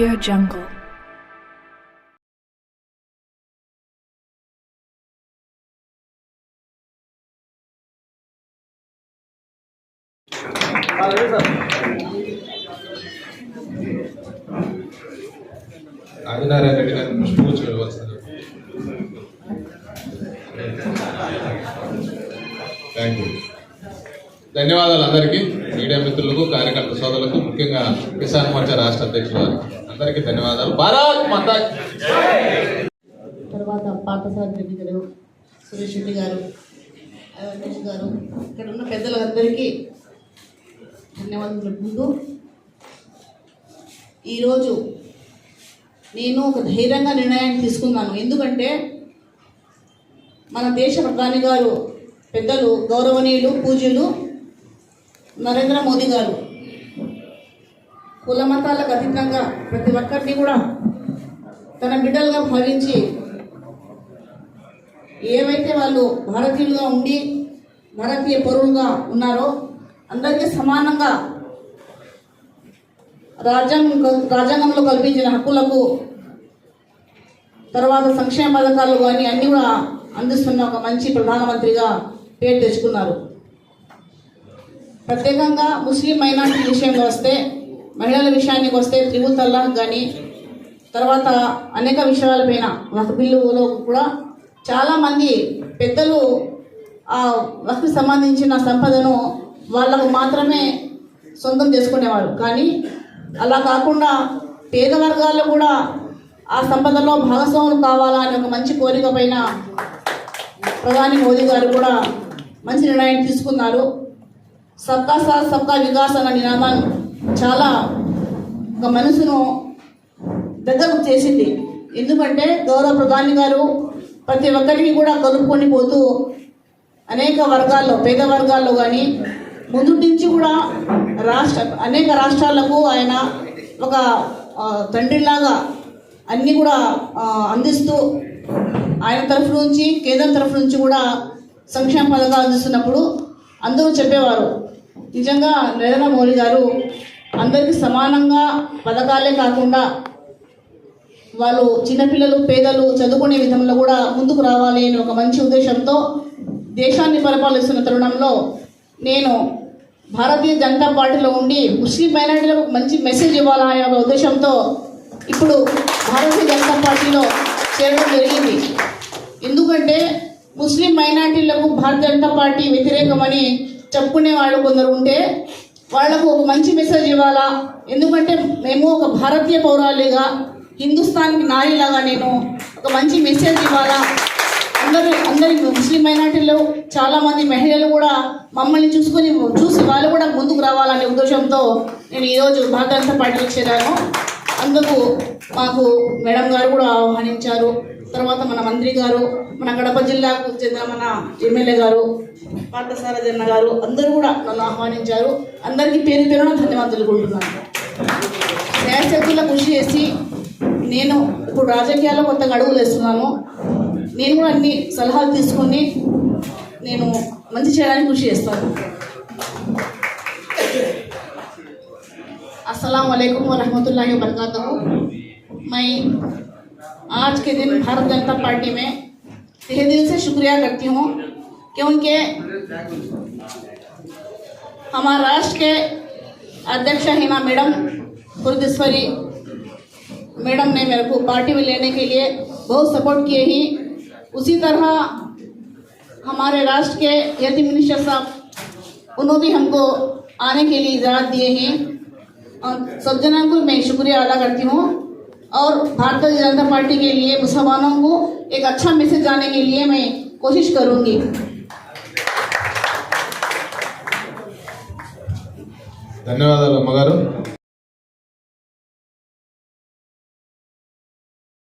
Audio Jungle. Adinarayana Reddy గారిని పుష్పగుచ్చు వెళ్ళవలసింది thank you ధన్యవాదాలు అందరికీ. మీడియా మిత్రులకు కార్యకర్త సోదరులకు. ముఖ్యంగా కిసాన్ మోర్చా రాష్ట్ర అధ్యక్షులు అందరికీ ధన్యవాదాలు. భారత్ మాతా తర్వాత పార్థసారథి రెడ్డి గారు సురేష్ రెడ్డి గారు వెంకటేష్ గారు ఇక్కడ ఉన్న పెద్దలందరికీ ధన్యవాదాలు ముందు ఈరోజు నేను ఒక ధైర్యంగా నిర్ణయాన్ని తీసుకున్నాను. ఎందుకంటే మన దేశ ప్రధాని గారు పెద్దలు గౌరవనీయులు పూజ్యులు నరేంద్ర మోదీ గారు కుల మతాలకు అతీతంగా ప్రతి ఒక్కరిని కూడా తన బిడ్డలుగా భావించి ఏవైతే వాళ్ళు భారతీయులుగా ఉండి భారతీయ పౌరులుగా ఉన్నారో అందరికీ సమానంగా రాజ్యాంగం రాజ్యాంగంలో కల్పించిన హక్కులకు తర్వాత సంక్షేమ పథకాలు కానీ అన్నీ కూడా అందిస్తున్న ఒక మంచి ప్రధానమంత్రిగా పేరు తెచ్చుకున్నారు. ప్రత్యేకంగా ముస్లిం మైనార్టీ విషయంలో వస్తే మహిళల విషయానికి వస్తే త్రిబుల్ తల్లాక్ కానీ తర్వాత అనేక విషయాలపైన వక్ బిల్లులో కూడా చాలామంది పెద్దలు ఆ వక్కు సంబంధించిన సంపదను వాళ్ళకు మాత్రమే సొంతం చేసుకునేవారు. కానీ అలా కాకుండా పేద వర్గాల్లో కూడా ఆ సంపదలో భాగస్వాములు కావాలా అనే ఒక మంచి కోరిక పైన ప్రధాని మోదీ గారు కూడా మంచి నిర్ణయం తీసుకున్నారు. సబ్కా సాత్ సబ్కా వికాస్ అన్న నినాదాన్ని చాలా ఒక మనసును దగ్గర చేసింది. ఎందుకంటే గౌరవ ప్రధాని గారు ప్రతి ఒక్కరిని కూడా కలుపుకొని పోతూ అనేక వర్గాల్లో పేద వర్గాల్లో కానీ ముందు నుంచి కూడా రాష్ట్ర అనేక రాష్ట్రాలకు ఆయన ఒక తండ్రిలాగా అన్నీ కూడా అందిస్తూ ఆయన తరఫు నుంచి కేంద్రం తరఫు నుంచి కూడా సంక్షేమ పథకాలు అందిస్తున్నప్పుడు అందరూ చెప్పేవారు. నిజంగా నరేంద్ర మోడీ గారు అందరికీ సమానంగా పథకాలే కాకుండా వాళ్ళు చిన్నపిల్లలు పేదలు చదువుకునే విధంలో కూడా ముందుకు రావాలి అని ఒక మంచి ఉద్దేశంతో దేశాన్ని పరిపాలిస్తున్న తరుణంలో నేను భారతీయ జనతా పార్టీలో ఉండి ముస్లిం మైనారిటీలకు మంచి మెసేజ్ ఇవ్వాలనే ఒక ఉద్దేశంతో ఇప్పుడు భారతీయ జనతా పార్టీలో చేరడం జరిగింది. ఎందుకంటే ముస్లిం మైనార్టీలకు భారతీయ జనతా పార్టీ వ్యతిరేకమని చెప్పుకునే వాళ్ళు కొందరు ఉంటే వాళ్ళకు ఒక మంచి మెసేజ్ ఇవ్వాలా? ఎందుకంటే మేము ఒక భారతీయ పౌరాలిగా హిందుస్థాన్కి నారిలాగా నేను ఒక మంచి మెసేజ్ ఇవ్వాలా? అందరూ అందరి ముస్లిం మైనార్టీలో చాలామంది మహిళలు కూడా మమ్మల్ని చూసుకొని చూసి వాళ్ళు కూడా ముందుకు రావాలనే ఉద్దేశంతో నేను ఈరోజు భారత జనతా పార్టీలో చేరాను. అందుకు మాకు మేడం గారు కూడా ఆహ్వానించారు. తర్వాత మన మంత్రి గారు మన కడప జిల్లాకు చెందిన మన ఎమ్మెల్యే గారు పార్థసారజన్న గారు అందరూ కూడా నన్ను ఆహ్వానించారు. అందరికీ పేరు పేరున ధన్యవాదాలు కొంటున్నాను శాయశక్తుల కృషి చేసి నేను ఇప్పుడు రాజకీయాల్లో కొత్త గడువులు వేస్తున్నాను. నేను కూడా అన్ని సలహాలు తీసుకొని నేను మంచి చేయడానికి కృషి చేస్తాను. అస్సలం వలైకం వరహమతుల్లాహి వబర్కాతూ మై आज के दिन भारत जनता पार्टी में तहे दिल से शुक्रिया करती हूँ क्योंकि हमारे राष्ट्र के अध्यक्ष हिना मैडम गुरुदेश्वरी मैडम ने मेरे को पार्टी में लेने के लिए बहुत सपोर्ट किए ही। उसी तरह हमारे राष्ट्र के यति मिनिस्टर साहब, उन्होंने भी हमको आने के लिए इजाज़त दिए हैं। और सब जनों को मैं शुक्रिया अदा करती हूँ। और भारतीय जनता पार्टी के लिए मुसलमानों को एक अच्छा मैसेज जाने के लिए मैं कोशिश करूँगी ధన్యవాదాలు అమ్మగారు